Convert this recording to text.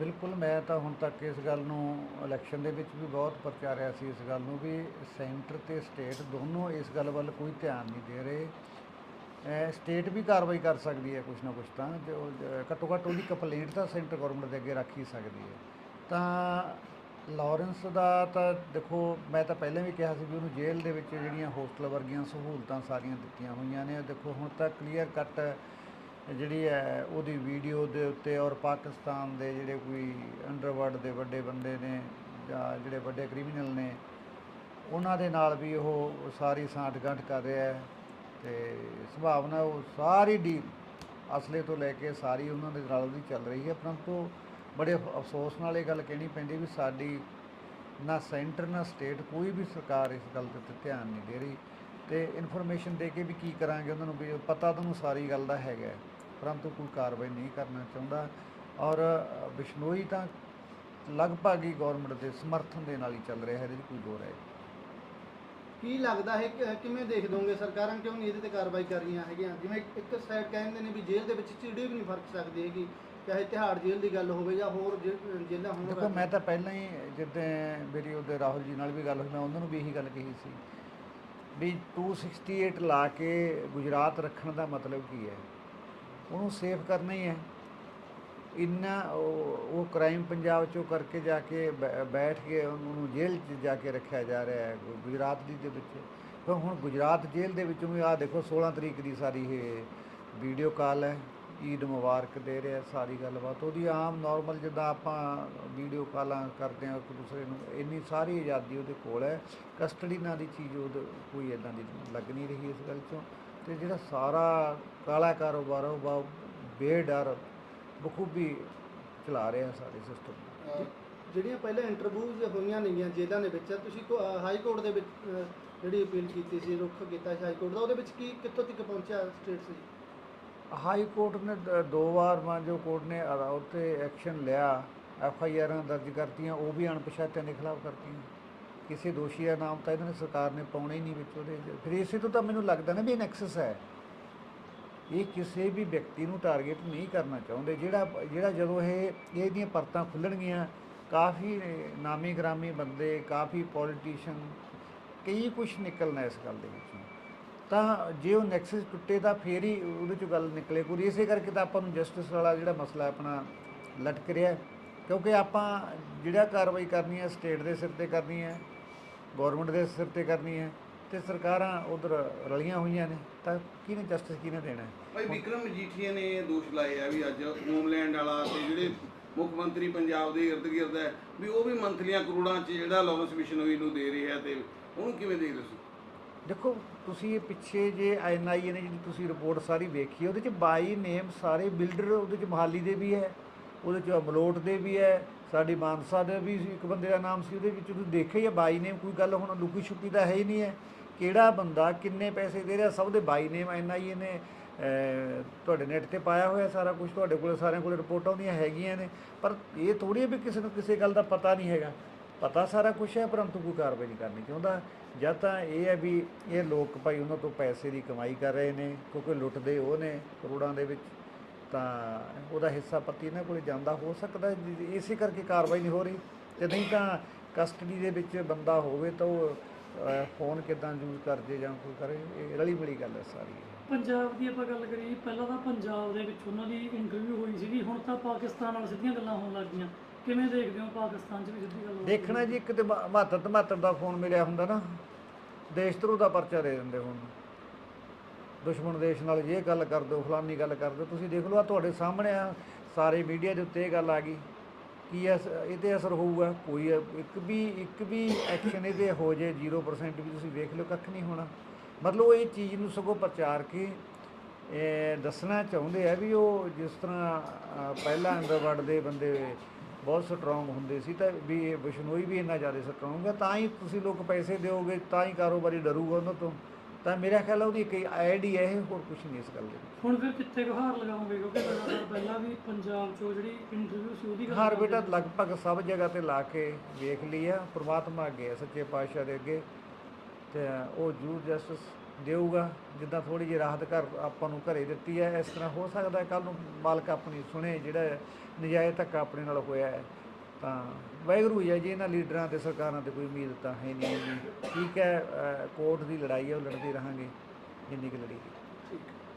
ਬਿਲਕੁਲ, ਮੈਂ ਤਾਂ ਹੁਣ ਤੱਕ ਇਸ ਗੱਲ ਨੂੰ ਇਲੈਕਸ਼ਨ ਦੇ ਵਿੱਚ ਵੀ ਬਹੁਤ ਪ੍ਰਚਾਰਿਆ ਸੀ, ਇਸ ਗੱਲ ਨੂੰ ਵੀ ਸੈਂਟਰ ਤੇ ਸਟੇਟ ਦੋਨੋਂ ਇਸ ਗੱਲ ਵੱਲ ਕੋਈ ਧਿਆਨ ਨਹੀਂ ਦੇ ਰਹੇ। ਸਟੇਟ ਵੀ ਕਾਰਵਾਈ ਕਰ ਸਕਦੀ ਹੈ ਕੁਛ ਨਾ ਕੁਛ ਤਾਂ ਤੇ ਉਹ ਘੱਟੋ ਘੱਟ ਉਹਦੀ ਕੰਪਲੇਂਟ ਤਾਂ ਸੈਂਟਰ ਗਵਰਨਮੈਂਟ ਦੇ ਅੱਗੇ ਰੱਖ ਹੀ ਸਕਦੀ ਹੈ। ਤਾਂ ਲਾਰੈਂਸ ਦਾ ਤਾਂ ਦੇਖੋ, ਮੈਂ ਤਾਂ ਪਹਿਲਾਂ ਵੀ ਕਿਹਾ ਸੀ ਵੀ ਉਹਨੂੰ ਜੇਲ੍ਹ ਦੇ ਵਿੱਚ ਜਿਹੜੀਆਂ ਹੋਸਟਲ ਵਰਗੀਆਂ ਸਹੂਲਤਾਂ ਸਾਰੀਆਂ ਦਿੱਤੀਆਂ ਹੋਈਆਂ ਨੇ, ਦੇਖੋ ਹੁਣ ਤਾਂ ਕਲੀਅਰ ਕੱਟ ਜਿਹੜੀ ਹੈ, ਉਹਦੀ ਵੀਡੀਓ ਦੇ ਉੱਤੇ ਔਰ ਪਾਕਿਸਤਾਨ ਦੇ ਜਿਹੜੇ ਕੋਈ ਅੰਡਰਵਰਲਡ ਦੇ ਵੱਡੇ ਬੰਦੇ ਨੇ ਜਾਂ ਜਿਹੜੇ ਵੱਡੇ ਕ੍ਰਿਮੀਨਲ ਨੇ, ਉਹਨਾਂ ਦੇ ਨਾਲ ਵੀ ਉਹ ਸਾਰੀ ਸਾਂਠ-ਗਾਂਠ ਕਰ ਰਿਹਾ ਹੈ ਤੇ ਸੰਭਾਵਨਾ ਉਹ ਸਾਰੀ ਡੀਲ ਅਸਲੇ ਤੋਂ ਲੈ ਕੇ ਸਾਰੀ ਉਹਨਾਂ ਦੇ ਨਾਲ ਉਹਦੀ ਚੱਲ ਰਹੀ ਹੈ। ਪਰੰਤੂ ਬੜੇ ਅਫਸੋਸ ਨਾਲ ਇਹ ਗੱਲ ਕਹਿਣੀ ਪੈਂਦੀ ਵੀ ਸਾਡੀ ਨਾ ਸੈਂਟਰ, ਨਾ ਸਟੇਟ ਕੋਈ ਵੀ ਸਰਕਾਰ ਇਸ ਗੱਲ ਦੇ ਉੱਤੇ ਧਿਆਨ ਨਹੀਂ ਦੇ ਰਹੀ ਤੇ ਇਨਫੋਰਮੇਸ਼ਨ ਦੇ ਕੇ ਵੀ ਕੀ ਕਰਾਂਗੇ, ਉਹਨਾਂ ਨੂੰ ਵੀ ਪਤਾ ਤੁਹਾਨੂੰ ਸਾਰੀ ਗੱਲ ਦਾ ਹੈਗਾ ਪਰੰਤੂ ਕੋਈ ਕਾਰਵਾਈ ਨਹੀਂ ਕਰਨਾ ਚਾਹੁੰਦਾ ਔਰ ਬਿਸ਼ਨੋਈ ਤਾਂ ਲਗਭਗ ਹੀ ਗਵਰਨਮੈਂਟ ਦੇ ਸਮਰਥਨ ਦੇ ਨਾਲ ਹੀ ਚੱਲ ਰਿਹਾ ਹੈ ਇਹਦੇ 'ਚ ਕੋਈ ਦੋ ਰਾਏ ਕੀ ਲੱਗਦਾ ਹੈ ਕਿ ਕਿਵੇਂ ਦੇਖ ਦੋਗੇ ਸਰਕਾਰਾਂ ਕਿਉਂ ਨਹੀਂ ਇਹਦੇ ਤੇ ਕਾਰਵਾਈ ਕਰ ਰਹੀਆਂ ਹੈਗੀਆਂ? ਜਿਵੇਂ ਇੱਕ ਸਾਈਡ ਕਹਿੰਦੇ ਨੇ ਵੀ ਜੇਲ੍ਹ ਦੇ ਵਿੱਚ ਚਿੜੀ ਵੀ ਨਹੀਂ ਫ਼ਰਕ ਸਕਦੀ ਹੈਗੀ ਚਾਹੇ ਤਿਹਾੜ ਜੇਲ੍ਹ ਦੀ ਗੱਲ ਹੋਵੇ ਜਾਂ ਹੋਰ ਜੇਲ੍ਹਾਂ ਹੋਣ ਦੇਖੋ ਮੈਂ ਤਾਂ ਪਹਿਲਾਂ ਹੀ ਜਿੱਦਾਂ ਮੇਰੀ ਉਹਦੇ ਰਾਹੁਲ ਜੀ ਨਾਲ ਵੀ ਗੱਲ ਹੋਈ ਮੈਂ ਉਹਨਾਂ ਨੂੰ ਵੀ ਇਹੀ ਗੱਲ ਕਹੀ ਸੀ ਵੀ 268 ਲਾ ਕੇ ਗੁਜਰਾਤ ਰੱਖਣ ਦਾ ਮਤਲਬ ਕੀ ਹੈ? ਉਹਨੂੰ ਸੇਫ ਕਰਨਾ ਹੀ ਹੈ। ਇੰਨਾ ਉਹ ਉਹ ਕ੍ਰਾਈਮ ਪੰਜਾਬ ਚੋਂ ਕਰਕੇ ਜਾ ਕੇ ਬੈ- ਬੈਠ ਕੇ ਉਹਨੂੰ ਜੇਲ੍ਹ 'ਚ ਜਾ ਕੇ ਰੱਖਿਆ ਜਾ ਰਿਹਾ ਹੈ ਗੁਜਰਾਤ ਦੀ ਦੇ ਵਿੱਚ। ਤਾਂ ਹੁਣ ਗੁਜਰਾਤ ਜੇਲ੍ਹ ਦੇ ਵਿੱਚੋਂ ਵੀ ਆਹ ਦੇਖੋ 16 ਤਰੀਕ ਦੀ ਸਾਰੀ ਇਹ ਵੀਡੀਓ ਕਾਲ ਹੈ, ਈਦ ਮੁਬਾਰਕ ਦੇ ਰਿਹਾ ਸਾਰੀ ਗੱਲਬਾਤ। ਉਹਦੀ ਆਮ ਨਾਰਮਲ ਜਿੱਦਾਂ ਆਪਾਂ ਵੀਡੀਓ ਕਾਲਾਂ ਕਰਦੇ ਹਾਂ ਇੱਕ ਦੂਸਰੇ ਨੂੰ, ਇੰਨੀ ਸਾਰੀ ਆਜ਼ਾਦੀ ਉਹਦੇ ਕੋਲ ਹੈ। ਕਸਟਡੀ ਨਾਂ ਦੀ ਚੀਜ਼ ਉਹ ਕੋਈ ਇਦਾਂ ਦੀ ਲੱਗ ਨਹੀਂ ਰਹੀ ਇਸ ਗੱਲ ਚੋਂ। ਤੇ ਜਿਹੜਾ ਸਾਰਾ ਕਾਲਾ ਕਾਰੋਬਾਰ ਆ, ਉਹ ਬਾ ਬੇਡਰ ਬਖੂਬੀ ਚਲਾ ਰਿਹਾ ਸਾਰੇ ਸਿਸਟਮ ਅਹ ਜਿਹੜੀਆਂ ਪਹਿਲਾਂ ਇੰਟਰਵਿਊਜ਼ ਹੋਈਆਂ ਨੇਗੀਆਂ ਜੇਲ੍ਹਾਂ ਦੇ ਵਿੱਚ ਤੁਸੀਂ ਕੋ- ਅਹ ਹਾਈ ਕੋਰਟ ਦੇ ਵਿੱਚ ਅਹ ਜਿਹੜੀ ਅਪੀਲ ਕੀਤੀ ਸੀ ਰੁੱਖ ਕੀਤਾ ਸੀ ਹਾਈ ਕੋਰਟ ਦਾ ਉਹਦੇ ਵਿੱਚ ਕੀ ਕਿੱਥੋਂ ਤੱਕ ਪਹੁੰਚਿਆ ਸਟੇਟ ਸੀ? ਹਾਈ ਕੋਰਟ ਨੇ ਦ- ਦੋ ਵਾਰ ਮਾਂਜੋ ਕੋਰਟ ਨੇ ਅਦਾ- ਉੱਤੇ ਐਕਸ਼ਨ ਲਿਆ ਐਫ ਆਈ ਆਰਾਂ ਦਰਜ ਕਰਤੀਆਂ ਉਹ ਵੀ ਅਣਪਛਾਤਿਆਂ ਦੇ ਖਿਲਾਫ ਕਰਤੀਆਂ। ਕਿਸੇ ਦੋਸ਼ੀ ਦਾ ਨਾਮ ਤਾਂ ਇਹਨਾਂ ਨੇ ਸਰਕਾਰ ਨੇ ਪਾਉਣਾ ਹੀ ਨਹੀਂ ਵਿੱਚ ਉਹਦੇ ਫਿਰ ਇਸੇ ਤੋਂ ਤਾਂ ਮੈਨੂੰ ਲੱਗਦਾ ਨਾ ਵੀ ਇਹ ਨੈਕਸਸ ਹੈ। ਇਹ ਕਿਸੇ ਵੀ ਵਿਅਕਤੀ ਨੂੰ ਟਾਰਗੇਟ ਨਹੀਂ ਕਰਨਾ ਚਾਹੁੰਦੇ। ਜਿਹੜਾ ਜਿਹੜਾ ਜਦੋਂ ਇਹ ਇਹਦੀਆਂ ਪਰਤਾਂ ਖੁੱਲਣਗੀਆਂ, ਕਾਫੀ ਨਾਮੀ ਗ੍ਰਾਮੀ ਬੰਦੇ, ਕਾਫੀ ਪੋਲੀਟੀਸ਼ੀਅਨ ਕਈ ਕੁਝ ਨਿਕਲਣਾ ਇਸ ਗੱਲ ਦੇ ਵਿੱਚੋਂ। ਤਾਂ ਜੇ ਉਹ ਨੈਕਸਸ ਟੁੱਟੇ ਤਾਂ ਫੇਰ ਹੀ ਉਹਦੇ ਚੋਂ ਗੱਲ ਨਿਕਲੇ ਕੋਈ ਇਸੇ ਕਰਕੇ ਤਾਂ ਆਪਾਂ ਨੂੰ ਜਸਟਿਸ ਵਾਲਾ ਜਿਹੜਾ ਮਸਲਾ ਆਪਣਾ ਲਟਕ ਰਿਹਾ ਕਿਉਂਕਿ ਆਪਾਂ ਜਿਹੜਾ ਕਾਰਵਾਈ ਕਰਨੀ ਹੈ ਸਟੇਟ ਦੇ ਸਿਰ ਤੇ ਕਰਨੀ ਹੈ ਗਵਰਨਮੈਂਟ ਦੇ ਸਿਰ ਤੇ ਕਰਨੀ ਹੈ ਤੇ ਸਰਕਾਰਾਂ ਉਧਰ ਰਲੀਆਂ ਹੋਈਆਂ ਨੇ ਤਾਂ ਕਿਹਨੇ ਜਸਟਿਸ ਕਿਹਨੇ ਦੇਣਾ ਹੈ? ਭਾਈ ਵਿਕਰਮ ਮਜੀਠੀਆ ਨੇ ਇਹ ਦੋਸ਼ ਲਾਏ ਆ ਵੀ ਅੱਜ ਹੋਮਲੈਂਡ ਵਾਲਾ ਤੇ ਜਿਹੜੇ ਮੁੱਖ ਮੰਤਰੀ ਪੰਜਾਬ ਦੇ ਇਰਦ ਗਿਰਦ ਹੈ ਵੀ ਉਹ ਵੀ ਮੰਥਲੀਆਂ ਕਰੋੜਾਂ 'ਚ ਜਿਹੜਾ ਲਾਰੈਂਸ ਬਿਸ਼ਨੋਈ ਨੂੰ ਦੇ ਰਹੇ ਤੇ ਉਹਨੂੰ ਕਿਵੇਂ ਦੇਖਦੇ ਤੁਸੀਂ? ਦੇਖੋ ਤੁਸੀਂ ਇਹ ਪਿੱਛੇ ਜੇ ਐਨਆਈਏ ਨੇ ਜਿਹੜੀ ਤੁਸੀਂ ਰਿਪੋਰਟ ਸਾਰੀ ਵੇਖੀ ਉਹਦੇ ਚ ਬਾਈ ਨੇਮ ਸਾਰੇ ਬਿਲਡਰ ਉਹਦੇ ਚ ਮਹਾਲੀ ਦੇ ਵੀ ਹੈ ਉਹਦੇ ਚ ਅਮਲੋਟ ਦੇ ਵੀ ਹੈ, ਸਾਡੀ ਮਾਨਸਾ ਦੇ ਵੀ ਇੱਕ ਬੰਦੇ ਦਾ ਨਾਮ ਸੀ, ਉਹਦੇ ਵਿੱਚ ਤੁਸੀਂ ਦੇਖਿਆ ਹੀ ਹੈ, ਬਾਈ ਨੇਮ ਕੋਈ ਗੱਲ ਹੁਣ ਲੁਕੀ ਛੁਪੀ ਤਾਂ ਹੈ ਹੀ ਨਹੀਂ ਹੈ। ਕਿਹੜਾ ਬੰਦਾ ਕਿੰਨੇ ਪੈਸੇ ਦੇ ਰਿਹਾ, ਸਭ ਦੇ ਬਾਈ ਨੇਮ ਐਨਆਈਏ ਨੇ ਤੁਹਾਡੇ ਨੈਟ ਤੇ ਪਾਇਆ ਹੋਇਆ ਸਾਰਾ ਕੁਝ ਤੁਹਾਡੇ ਕੋਲ ਸਾਰਿਆਂ ਕੋਲ ਰਿਪੋਰਟਾਂ ਉਹਦੀਆਂ ਹੈਗੀਆਂ ਨੇ, ਪਰ ਇਹ ਥੋੜੀ ਵੀ ਕਿਸੇ ਨੂੰ ਕਿਸੇ ਗੱਲ ਦਾ ਪਤਾ ਨਹੀਂ ਹੈਗਾ। ਪਤਾ ਸਾਰਾ ਕੁਝ ਹੈ, ਪਰੰਤੂ ਕੋਈ ਕਾਰਵਾਈ ਨਹੀਂ ਕਰਨੀ ਚਾਹੁੰਦਾ ਜਾਂ ਤਾਂ ਇਹ ਹੈ ਵੀ ਇਹ ਲੋਕ ਭਾਈ ਉਹਨਾਂ ਤੋਂ ਪੈਸੇ ਦੀ ਕਮਾਈ ਕਰ ਰਹੇ ਨੇ, ਕਿਉਂਕਿ ਲੁੱਟਦੇ ਉਹ ਨੇ ਕਰੋੜਾਂ ਦੇ ਵਿੱਚ। ਤਾਂ ਉਹਦਾ ਹਿੱਸਾ ਪੱਤੀ ਇਹਨਾਂ ਕੋਲੇ ਜਾਂਦਾ ਹੋ ਸਕਦਾ ਇਸੇ ਕਰਕੇ ਕਾਰਵਾਈ ਨਹੀਂ ਹੋ ਰਹੀ। ਤੇ ਨਹੀਂ ਤਾਂ ਕਸਟਡੀ ਦੇ ਵਿੱਚ ਬੰਦਾ ਹੋਵੇ ਤਾਂ ਉਹ ਫੋਨ ਕਿਦਾਂ ਯੂਜ਼ ਕਰਦੇ ਜਾਂ ਕੋਈ ਕਰੇ ਇਹ ਰਲੀ ਮਿਲੀ ਗੱਲ ਹੈ ਸਾਰੀ। ਪੰਜਾਬ ਦੀ ਆਪਾਂ ਗੱਲ ਕਰੀਏ ਪਹਿਲਾਂ ਤਾਂ ਪੰਜਾਬ ਦੇ ਵਿੱਚ ਉਹਨਾਂ ਦੀ ਇੰਟਰਵਿਊ ਹੋਈ ਸੀਗੀ ਹੁਣ ਤਾਂ ਪਾਕਿਸਤਾਨ ਨਾਲ ਸਿੱਧੀਆਂ ਗੱਲਾਂ ਹੋਣ ਲੱਗ ਗਈਆਂ। ਕਿਵੇਂ ਦੇਖਦੇ ਹੋ ਪਾਕਿਸਤਾਨ 'ਚ ਵੀ ਸਿੱਧੀ ਗੱਲ? ਦੇਖਣਾ ਜੀ ਇੱਕ ਤੇ ਮਾਤਰ ਮਾਤਰ ਦਾ ਫੋਨ ਮਿਲਿਆ ਹੁੰਦਾ ਨਾ। ਦੇਸ਼ ਧਰੂ ਦਾ ਪਰਚਾ ਦੇ ਦਿੰਦੇ ਹੁਣ। ਦੁਸ਼ਮਣ ਦੇਸ਼ ਨਾਲ ਇਹ ਗੱਲ ਕਰ ਦਿਓ ਫਲਾਨੀ ਗੱਲ ਕਰ ਦਿਓ ਤੁਸੀਂ ਦੇਖ ਲਓ ਆ ਤੁਹਾਡੇ ਸਾਹਮਣੇ ਆ ਸਾਰੇ ਮੀਡੀਆ ਦੇ ਉੱਤੇ ਇਹ ਗੱਲ ਆ ਗਈ। ਕੀ ਅਸ ਇਹਦੇ ਅਸਰ ਹੋਊਗਾ? ਕੋਈ ਇੱਕ ਵੀ ਇੱਕ ਵੀ ਐਕਸ਼ਨ ਇਹਦੇ ਹੋ ਜੇ 0% ਵੀ ਤੁਸੀਂ ਵੇਖ ਲਿਓ ਕੱਖ ਨਹੀਂ ਹੋਣਾ। ਮਤਲਬ ਉਹ ਇਹ ਚੀਜ਼ ਨੂੰ ਸਗੋਂ ਪ੍ਰਚਾਰ ਕੇ ਇਹ ਦੱਸਣਾ ਚਾਹੁੰਦੇ ਆ ਵੀ ਉਹ ਜਿਸ ਤਰ੍ਹਾਂ ਅ, ਪਹਿਲਾਂ ਅੰਡਰਵਰਲਡ ਦੇ ਬੰਦੇ ਬਹੁਤ ਸਟਰੋਂਗ ਹੁੰਦੇ ਸੀ ਤਾਂ ਵੀ ਇਹ ਬਿਸ਼ਨੋਈ ਵੀ ਇੰਨਾ ਜ਼ਿਆਦਾ ਸਟਰੋਂਗ ਹੈ ਤਾਂ ਹੀ ਤੁਸੀਂ ਲੋਕ ਪੈਸੇ ਦਿਓਗੇ ਤਾਂ ਹੀ ਕਾਰੋਬਾਰੀ ਡਰੂਗਾ ਉਹਨਾਂ ਤੋਂ। ਤਾਂ ਮੇਰਾ ਖਿਆਲ ਉਹਦੀ ਇੱਕ ਐਡ ਹੀ ਹੈ ਇਹ ਹੋਰ ਕੁਝ ਨਹੀਂ ਇਸ ਗੱਲ ਦੇ। ਵਿੱਚ ਹੁਣ ਫਿਰ ਕਿੱਥੇ ਗੁਹਾਰ ਲਗਾਉਂਗੇ ਕਿਉਂਕਿ ਲਗਾਤਾਰ ਪਹਿਲਾਂ ਵੀ ਪੰਜਾਬ 'ਚੋਂ ਜਿਹੜੀ ਇੰਟਰਵਿਊ ਸੀ ਉਹਦੀ ਗੱਲ ਹਰ ਕਰਦੇ ਬੇਟਾ। ਲਗਭਗ ਸਭ ਜਗ੍ਹਾ ਤੇ ਲਾ ਕੇ ਵੇਖ ਲਈ ਆ। ਪ੍ਰਮਾਤਮਾ ਅੱਗੇ ਹੈ, ਸੱਚੇ ਪਾਤਸ਼ਾਹ ਦੇ ਅੱਗੇ। ਤੇ ਉਹ ਜੂ ਜਸਟਿਸ ਦੇਊਗਾ ਜਿੱਦਾਂ ਥੋੜੀ ਜਿਹੀ ਰਾਹਤ ਘਰ ਆਪਾਂ ਨੂੰ ਘਰੇ ਦਿੱਤੀ ਹੈ। ਇਸ ਤਰ੍ਹਾਂ ਹੋ ਸਕਦਾ ਕੱਲ ਨੂੰ ਮਾਲਕ ਆਪਣੀ ਸੁਣੇ ਜਿਹੜਾ ਨਜਾਇਜ਼ ਧੱਕਾ ਆਪਣੇ ਨਾਲ ਹੋਇਆ ਹੈ। ਤਾਂ ਵਾਹਿਗੁਰੂ ਹੀ ਹੈ ਜੀ, ਇਹਨਾਂ ਲੀਡਰਾਂ ਤੇ ਸਰਕਾਰਾਂ ਤੇ ਕੋਈ ਉਮੀਦ ਤਾਂ ਹੈ ਨਹੀਂ ਠੀਕ ਹੈ ਕੋਰਟ ਦੀ ਲੜਾਈ ਹੈ ਉਹ ਲੜਦੇ ਰਹਾਂਗੇ, ਜਿੰਨੀ ਕੁ ਲੜੀ